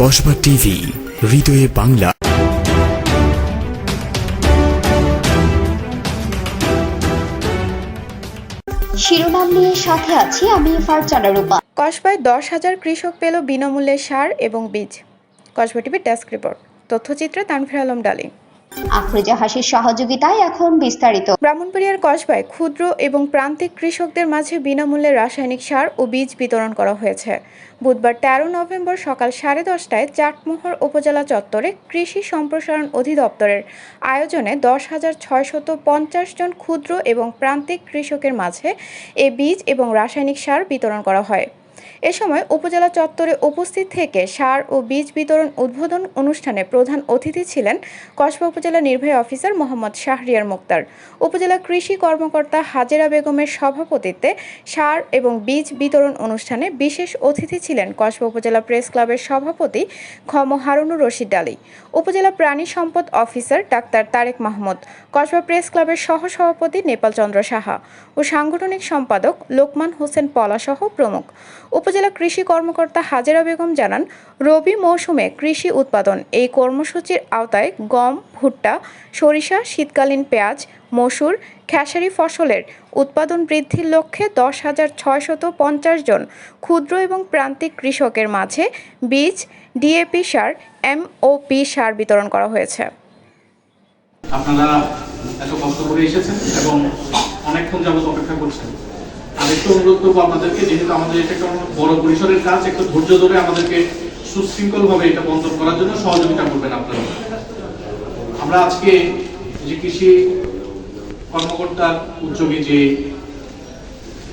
Kasba TV হৃদয়ে বাংলা। শিরোনাম নিয়ে সাথে আছি আমি ফারজানা রূপা। কসবায় দশ হাজার কৃষক পেল বিনামূল্যে সার এবং বীজ। কসবা টিভির ডেস্ক রিপোর্ট। তথ্যচিত্রে তানফির আলম ডালি। আফরোজা হাসির সহযোগিতায় এখন বিস্তারিত। ব্রাহ্মণবাড়িয়ার কসবায় ক্ষুদ্র এবং প্রান্তিক কৃষকদের মাঝে বিনামূল্যে রাসায়নিক সার ও বীজ বিতরণ করা হয়েছে। বুধবার তেরো নভেম্বর সকাল সাড়ে দশটায় চাটমোহর উপজেলা চত্বরে কৃষি সম্প্রসারণ অধিদপ্তরের আয়োজনে দশ হাজার ছয়শত পঞ্চাশ জন ক্ষুদ্র এবং প্রান্তিক কৃষকের মাঝে এ বীজ এবং রাসায়নিক সার বিতরণ করা হয়। এ সময় উপজেলা চত্বরে উপস্থিত থেকে সার ও বীজ বিতরণ উদ্বোধন অনুষ্ঠানে প্রধান অতিথি ছিলেন কসবা উপজেলা নির্বাহী অফিসার মোহাম্মদ শাহরিয়ার মুক্তার। উপজেলা কৃষি কর্মকর্তা হাজেরা বেগমের সভাপতিত্বে সার এবং বীজ বিতরণ অনুষ্ঠানে বিশেষ অতিথি ছিলেন কসবা উপজেলা প্রেস ক্লাবের সভাপতি খম হারুনুর রশিদ আলী, উপজেলা প্রাণী সম্পদ officer doctor Tarek Mahmud, Kasba press ক্লাবের সহসভাপতি নেপাল চন্দ্র সাহা ও সাংগঠনিক সম্পাদক লোকমান হোসেন পলাসহ প্রমুখ। উপজেলা কৃষি কর্মকর্তা হাজেরা বেগম জানান, রবি মৌসুমে কৃষি উৎপাদন, এই কর্মসূচির আওতায় গম, ভুট্টা, সরিষা, শীতকালীন পেঁয়াজ, মসুর, খেসারি ফসলের উৎপাদন বৃদ্ধির লক্ষ্যে দশ হাজার ছয়শত পঞ্চাশ জন ক্ষুদ্র এবং প্রান্তিক কৃষকের মাঝে বীজ, ডিএপি সার, এমওপি সার বিতরণ করা হয়েছে। আপনারা এত কষ্ট করে এসেছেন এবং অনেকক্ষণ যাবত অপেক্ষা করছেন। একটু অনুরোধ করব আপনাদেরকে যেহেতু আমাদের এটা একটা বড় পরিসরের কাজ একটু ধৈর্য ধরে আমাদেরকে সুশৃঙ্খল ভাবে এটা বন্ধন করার জন্য সহযোগিতা করবেন আপনারা। আমরা আজকে যে কৃষি কর্মকর্তার উদ্যোগে যে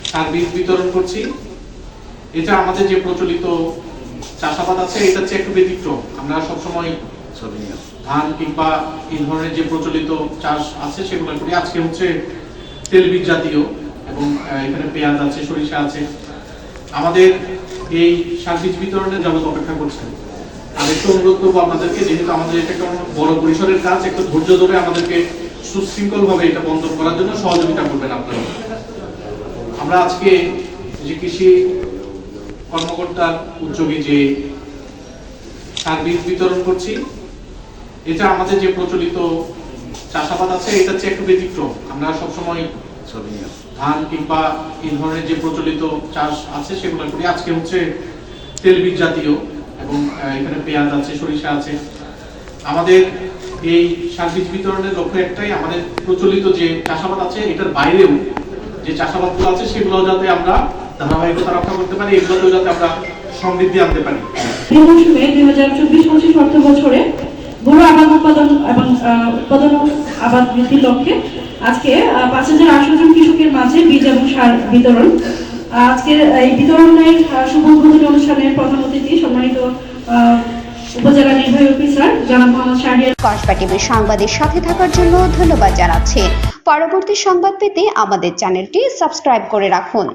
সার বীজ বিতরণ করছি এটা আমাদের যে প্রচলিত চাষাবাদ আছে এটা হচ্ছে একটু ব্যতিক্রম। আমরা সবসময় ধান কিংবা এই ধরনের যে প্রচলিত চাষ আছে সেগুলো করি। আজকে হচ্ছে তেলবীজ জাতীয়। এবং এখানে পেঁয়াজ আছে, সরিষা আছে। আমাদের এই সার বিতরণের যাবত অপেক্ষা করছেন। আমি একটু অনুরোধ করব আপনাদেরকে, যেহেতু আমাদের এটা একটা বড় পরিসরের কাজ, একটু ধৈর্য ধরে আমাদেরকে সুশৃঙ্খল ভাবে এটা বন্ধন করার জন্য সহযোগিতা করবেন আপনারা। আমরা আজকে যে কৃষি কর্মকর্তার উদ্যোগে যে সার বীজ বিতরণ করছি, এটা আমাদের যে প্রচলিত চাষাবাদ আছে এটা হচ্ছে একটু ব্যতিক্রম। আমরা সবসময় ধান কিংবা এই ধরনের যে প্রচলিত চাষ আছে সেগুলো করি। আজকে হচ্ছে তেলবীজ জাতীয় এবং এখানে পেঁয়াজ আছে, সরিষা আছে। আমাদের এই সার বিতরণের লক্ষ্য একটাই, আমাদের প্রচলিত যে চাষাবাদ আছে, এটার বাইরেও যে চাষাবাদগুলো আছে, সেগুলো যাতে আমরা ধারাবাহিকতা রক্ষা করতে পারি এগুলোতেও যাতে আমরা সমৃদ্ধি আনতে পারি। এই মৌসুমে দুই হাজার চব্বিশ পঁচিশ অর্থ বছরে গরু আবাদ উৎপাদন এবং উৎপাদন আবাদ বৃদ্ধির লক্ষ্যে আজকে পাঁচ হাজার আটশো জন কৃষকের মাঝে বীজ এবং সার বিতরণ। আজকের এই বিতরণের শুভ উদ্বোধনী অনুষ্ঠানের প্রধান অতিথি সম্মানিত উপজেলা নির্বাহী অফিসার, জনাব মোহাম্মদ শাহরিয়ার। কসবা টিভির সংবাদের সাথে থাকার জন্য ধন্যবাদ জানাচ্ছি। পরবর্তী সংবাদ পেতে আমাদের চ্যানেলটি সাবস্ক্রাইব করে রাখুন।